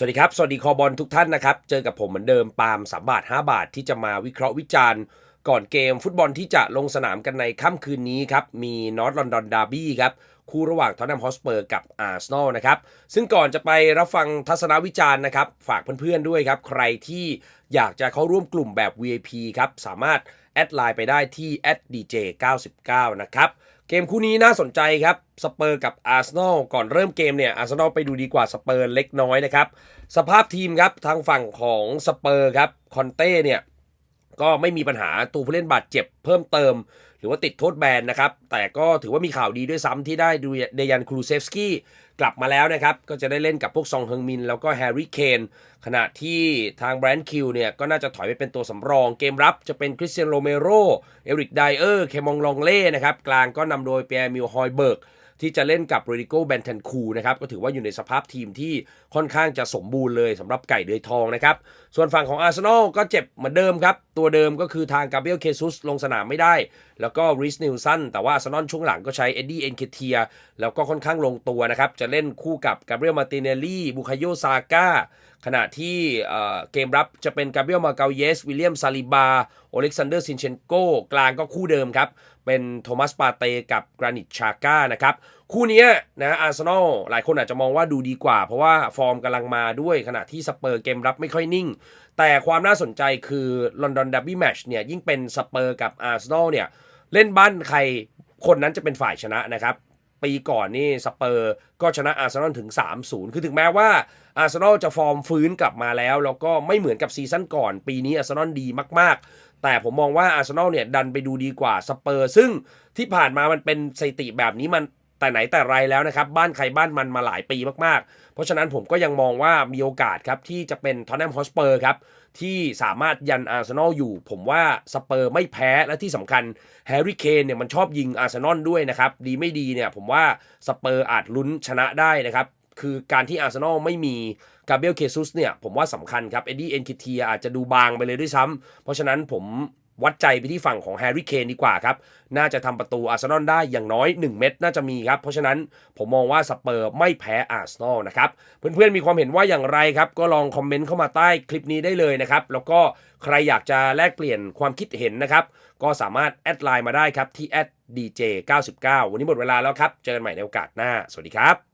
สวัสดีครับ สวัสดีคอบอลทุกท่านนะครับ เจอกับผมเหมือนเดิมปาล์ม3บาท5บาทที่จะมาวิเคราะห์วิจารณ์ ก่อนเกมฟุตบอลที่จะลงสนามกันในค่ำคืนนี้ครับ มีนอตลอนดอนดาร์บี้ครับ คู่ระหว่างทอตแนมฮอสเปอร์กับอาร์เซนอลนะครับ ซึ่งก่อนจะไปรับฟังทัศนวิจารณ์นะครับ ฝากเพื่อนๆด้วยครับ ใครที่อยากจะเข้าร่วมกลุ่มแบบ VIP ครับ สามารถแอดไลน์ไปได้ที่ @dj99 นะครับ เกมคู่นี้น่าสนใจครับสเปอร์กับอาร์เซนอลก่อนเริ่มเกมเนี่ยอาร์เซนอลไปดูดีกว่าสเปอร์เล็กน้อยนะครับ สภาพทีมครับทางฝั่งของสเปอร์ครับคอนเต้เนี่ย ก็ไม่มีปัญหาตัวผู้เล่นบาดเจ็บเพิ่มเติม หรือว่าติดโทษแบนนะครับ แต่ก็ถือว่ามีข่าวดีด้วยซ้ำที่ได้ดูเดยันครูเซฟสกี้กลับมาแล้วนะครับ ก็จะได้เล่นกับพวกซองเฮงมิน แล้วก็แฮร์รี่เคนขณะที่ทางแบรนด์คิวเนี่ยก็น่าจะถอยไปเป็นตัวสำรอง เกมรับจะเป็นคริสเตียนโรเมโรเอริกไดเออร์เคมองลองเล่นะครับกลางก็นำโดยเปียร์มิลฮอยเบิร์ก ที่จะเล่นกับโรดิโกแบนเทนคูนะครับก็ถือว่าอยู่ในสภาพทีมที่ค่อนข้างจะสมบูรณ์เลยสำหรับไก่เดือยทองนะครับ ส่วนฝั่งของอาร์เซนอลก็เจ็บเหมือนเดิมครับ ตัวเดิมก็คือทางกาเบรียลเคซุสลงสนามไม่ได้ แล้วก็ริสนิลสันแต่ว่าอาร์เซนอลช่วงหลังก็ใช้เอ็ดดี้เอ็นเคเทียแล้วก็ค่อนข้างลงตัวนะครับจะเล่นคู่กับกาเบรียลมาติเนลลี่บุคาโยซาก้าขณะที่เอ่อเกมรับจะเป็นกาเบรียลมาเกาเยส วิลเลียมซาลิบา โอเล็กซานเดอร์ซินเชนโก กลางก็คู่เดิมครับ เป็นโทมัสปาเตกับกรานิตชาก้านะครับคู่นี้นะอาร์เซนอลหลายคนอาจจะมองว่าดูดีกว่า เพราะว่าฟอร์มกำลังมาด้วยขณะที่สเปอร์เกมรับไม่ค่อยนิ่ง แต่ความน่าสนใจคือลอนดอนดับบี้แมชเนี่ยยิ่งเป็นสเปอร์กับอาร์เซนอลเนี่ยเล่นบ้านใครคนนั้นจะเป็นฝ่ายชนะนะครับ ปีก่อนนี่สเปอร์ก็ชนะอาร์เซนอลถึง 3-0 คือถึงแม้ว่าอาร์เซนอลจะฟอร์มฟื้นกลับมาแล้ว แล้วก็ไม่เหมือนกับซีซั่นก่อน ปีนี้อาร์เซนอลดีมาก ๆ แต่ผมมองว่าอาร์เซนอลเนี่ยดันไปดูดีกว่าสเปอร์ซึ่งที่ผ่านมามันเป็นสถิติแบบนี้มัน แต่ไหนแต่ไรแล้วนะครับ บ้านใครบ้านมันมาหลายปีมากๆ เพราะฉะนั้นผมก็ยังมองว่ามีโอกาสครับที่จะเป็นทอนแนมฮอสเปอร์ครับที่สามารถยันอาร์เซนอลอยู่ ผมว่าสเปอร์ไม่แพ้และที่สำคัญแฮร์รี่เคนเนี่ยมันชอบยิงอาร์เซนอลด้วยนะครับ ดีไม่ดีเนี่ยผมว่าสเปอร์อาจลุ้นชนะได้นะครับ คือการที่อาร์เซนอลไม่มีกาเบรียลเคซุสเนี่ยผมว่าสำคัญครับเอ็ดดี้เอ็นคิเทียอาจจะดูบางไปเลยด้วยซ้ำเพราะฉะนั้นผม วัดใจไปที่ฝั่งของแฮร์รี่เคนดีกว่าครับ น่าจะทำประตูอาร์เซนอลได้อย่างน้อย 1 เม็ดน่าจะมีครับ เพราะฉะนั้นผมมองว่าสเปอร์ไม่แพ้อาร์เซนอลนะครับ เพื่อนๆมีความเห็นว่าอย่างไรครับ ก็ลองคอมเมนต์เข้ามาใต้คลิปนี้ได้เลยนะครับ แล้วก็ใครอยากจะแลกเปลี่ยนความคิดเห็นนะครับ ก็สามารถแอดไลน์มาได้ครับที่ @dj99 วันนี้หมดเวลาแล้วครับ เจอกันใหม่ในโอกาสหน้า สวัสดีครับ